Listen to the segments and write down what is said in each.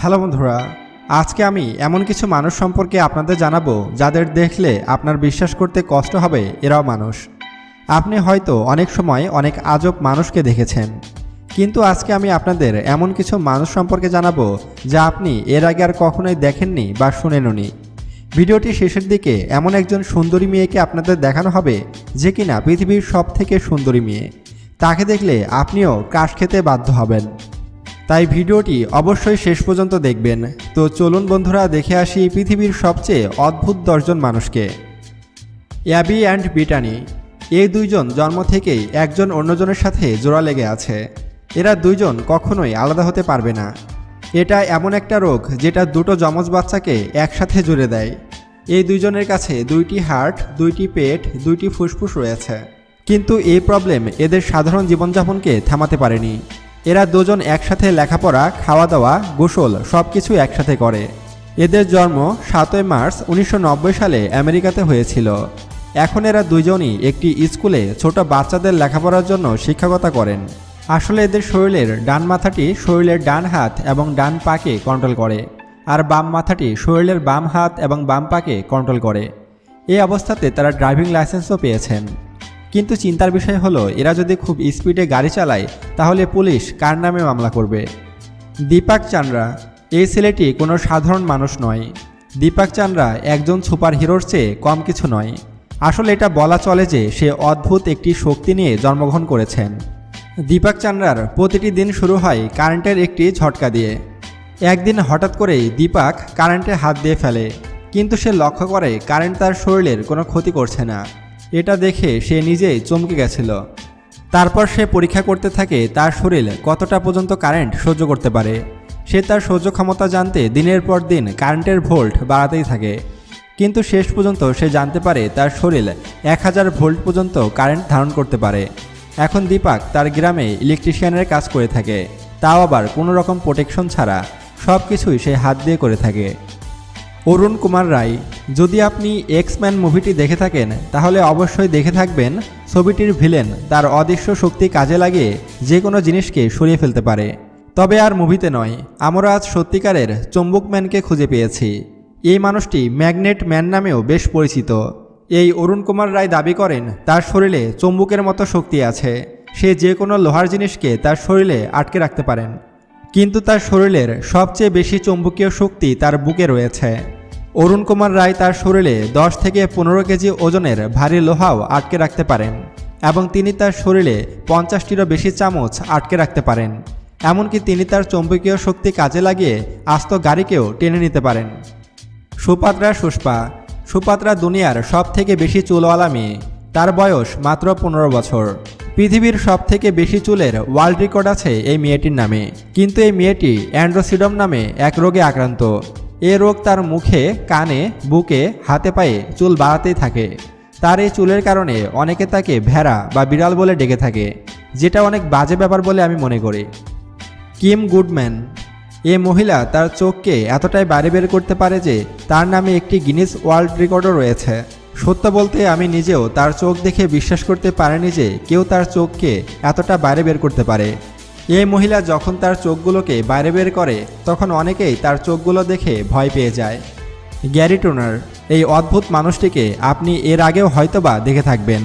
Hello বন্ধুরা, আজকে আমি এমন কিছু মানুষ সম্পর্কে আপনাদের জানাব যাদের দেখলে আপনার বিশ্বাস করতে কষ্ট হবে, এরাও মানুষ। আপনি হয়তো অনেক সময় অনেক আজব মানুষকে দেখেছেন। কিন্তু আজকে আমি আপনাদের এমন কিছু মানুষ সম্পর্কে জানাব যা আপনি এর আগে আর কখনোই দেখেননি বা শুনেননি। ভিডিওটি শেষের দিকে এমন একজন সুন্দরী মেয়েকে আপনাদের দেখানো হবে যে কিনা পৃথিবীর সব থেকে সুন্দরী মেয়ে। তাকে দেখলে আপনিও কাশ খেতে বাধ্য হবেন। তাই ভিডিওটি অবশ্যই শেষ পর্যন্ত দেখবেন। তো চলুন বন্ধুরা, দেখে আসি পৃথিবীর সবচেয়ে অদ্ভুত দশজন মানুষকে। অ্যাবি অ্যান্ড বিটানি এই দুইজন জন্ম থেকেই একজন অন্যজনের সাথে জোড়া লেগে আছে। এরা দুইজন কখনোই আলাদা হতে পারবে না। এটা এমন একটা রোগ যেটা দুটো যমজ বাচ্চাকে একসাথে জুড়ে দেয়। এই দুইজনের কাছে দুইটি হার্ট, দুইটি পেট, দুইটি ফুসফুস রয়েছে। কিন্তু এই প্রবলেম এদের সাধারণ জীবনযাপনকে থামাতে পারেনি। এরা দুজন একসাথে লেখাপড়া খাওয়া দাওয়া গোসল সব কিছু একসাথে করে। এদের জন্ম সাতই মার্চ উনিশশো নব্বই সালে আমেরিকাতে হয়েছিল। এখন এরা দুজনই একটি স্কুলে ছোট বাচ্চাদের লেখাপড়ার জন্য শিক্ষকতা করেন। আসলে এদের শরীরের ডান মাথাটি শরীরের ডান হাত এবং ডান পাকে কন্ট্রোল করে, আর বাম মাথাটি শরীরের বাম হাত এবং বাম পাকে কন্ট্রোল করে। এই অবস্থাতে তারা ড্রাইভিং লাইসেন্সও পেয়েছেন। কিন্তু চিন্তার বিষয় হলো, এরা যদি খুব স্পিডে গাড়ি চালায়, তাহলে পুলিশ কার নামে মামলা করবে? দীপাক চান্দ্রা, এই ছেলেটি কোনো সাধারণ মানুষ নয়। দীপাক চান্দ্রা একজন সুপার হিরোর চেয়ে কম কিছু নয়। আসলে এটা বলা চলে যে সে অদ্ভুত একটি শক্তি নিয়ে জন্মগ্রহণ করেছেন। দীপাক চান্দ্রার প্রতিটি দিন শুরু হয় কারেন্টের একটি ঝটকা দিয়ে। একদিন হঠাৎ করেই দীপাক কারেন্টে হাত দিয়ে ফেলে, কিন্তু সে লক্ষ্য করে কারেন্ট তার শরীরের কোনো ক্ষতি করছে না। এটা দেখে সে নিজেই চমকে গেছিল। তারপর সে পরীক্ষা করতে থাকে তার শরীর কতটা পর্যন্ত কারেন্ট সহ্য করতে পারে। সে তার সহ্য ক্ষমতা জানতে দিনের পর দিন কারেন্টের ভোল্ট বাড়াতেই থাকে। কিন্তু শেষ পর্যন্ত সে জানতে পারে তার শরীর এক হাজার ভোল্ট পর্যন্ত কারেন্ট ধারণ করতে পারে। এখন দীপাক তার গ্রামে ইলেকট্রিশিয়ানের কাজ করে থাকে। তাও আবার কোনো রকম প্রোটেকশন ছাড়া সব কিছুই সে হাত দিয়ে করে থাকে। অরুণ কুমার রায়, যদি আপনি এক্সম্যান মুভিটি দেখে থাকেন, তাহলে অবশ্যই দেখে থাকবেন ছবিটির ভিলেন তার অদৃশ্য শক্তি কাজে লাগিয়ে যে কোনো জিনিসকে সরিয়ে ফেলতে পারে। তবে আর মুভিতে নয়, আমরা আজ সত্যিকারের চম্বুক ম্যানকে খুঁজে পেয়েছি। এই মানুষটি ম্যাগনেট ম্যান নামেও বেশ পরিচিত। এই অরুণ কুমার রায় দাবি করেন, তার শরীরে চম্বুকের মতো শক্তি আছে। সে যে কোনো লোহার জিনিসকে তার শরীরে আটকে রাখতে পারেন। কিন্তু তার শরীরের সবচেয়ে বেশি চৌম্বকীয় শক্তি তার বুকে রয়েছে। অরুণ কুমার রায় তার শরীরে দশ থেকে পনেরো কেজি ওজনের ভারী লোহাও আটকে রাখতে পারেন এবং তিনি তার শরীরে পঞ্চাশটিরও বেশি চামচ আটকে রাখতে পারেন। এমনকি তিনি তার চৌম্বকীয় শক্তি কাজে লাগিয়ে আস্ত গাড়িকেও টেনে নিতে পারেন। সুপাত্রা সুষ্পা, সুপাত্রা দুনিয়ার সব থেকে বেশি চুলওয়ালা মেয়ে। তার বয়স মাত্র পনেরো বছর। পৃথিবীর সব থেকে বেশি চুলের ওয়ার্ল্ড রেকর্ড আছে এই মেয়েটির নামে। কিন্তু এই মেয়েটি অ্যান্ড্রোসিডম নামে এক রোগে আক্রান্ত। এ রোগ তার মুখে, কানে, বুকে, হাতে পায়ে চুল বাড়াতেই থাকে। তার এই চুলের কারণে অনেকে তাকে ভেড়া বা বিড়াল বলে ডেকে থাকে, যেটা অনেক বাজে ব্যাপার বলে আমি মনে করি। কিম গুডম্যান, এ মহিলা তার চোখকে এতটাই বাইরে বের করতে পারে যে তার নামে একটি গিনিস ওয়ার্ল্ড রেকর্ডও রয়েছে। সত্য বলতে আমি নিজেও তার চোখ দেখে বিশ্বাস করতে পারিনি যে কেউ তার চোখকে এতটা বাইরে বের করতে পারে। এই মহিলা যখন তার চোখগুলোকে বাইরে বের করে, তখন অনেকেই তার চোখগুলো দেখে ভয় পেয়ে যায়। গ্যারি টোনার, এই অদ্ভুত মানুষটিকে আপনি এর আগেও হয়তোবা দেখে থাকবেন।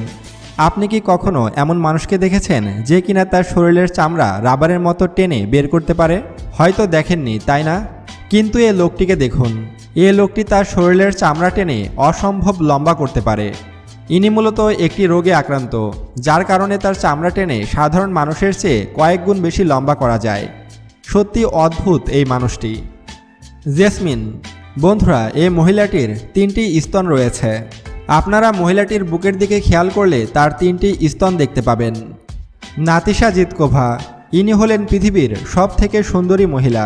আপনি কি কখনো এমন মানুষকে দেখেছেন যে কিনা তার শরীরের চামড়া রাবারের মতো টেনে বের করতে পারে? হয়তো দেখেননি, তাই না? কিন্তু এ লোকটিকে দেখুন। এ লোকটি তার শরীরের চামড়া টেনে অসম্ভব লম্বা করতে পারে। ইনি মূলত একটি রোগে আক্রান্ত, যার কারণে তার চামড়া টেনে সাধারণ মানুষের চেয়ে কয়েক গুণ বেশি লম্বা করা যায়। সত্যি অদ্ভুত এই মানুষটি। জেসমিন, বন্ধুরা এই মহিলাটির তিনটি স্তন রয়েছে। আপনারা মহিলাটির বুকের দিকে খেয়াল করলে তার তিনটি স্তন দেখতে পাবেন। নাতিশা জিতকোভা, ইনি হলেন পৃথিবীর সব থেকে সুন্দরী মহিলা।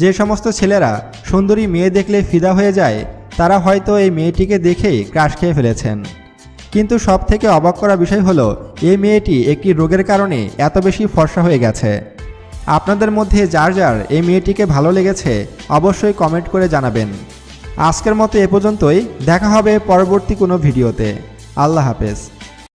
যে সমস্ত ছেলেরা সুন্দরী মেয়ে দেখলে ফিদা হয়ে যায়, তারা হয়তো এই মেয়েটিকে দেখেই ক্রাশ খেয়ে ফেলেছেন। কিন্তু সব থেকে অবাক করা বিষয় হলো, এই মেয়েটি একটি রোগের কারণে এত বেশি ফর্সা হয়ে গেছে। আপনাদের মধ্যে যার যার এই মেয়েটিকে ভালো লেগেছে, অবশ্যই কমেন্ট করে জানাবেন। আজকের মতো এ পর্যন্তই, দেখা হবে পরবর্তী কোনো ভিডিওতে। আল্লাহ হাফেজ।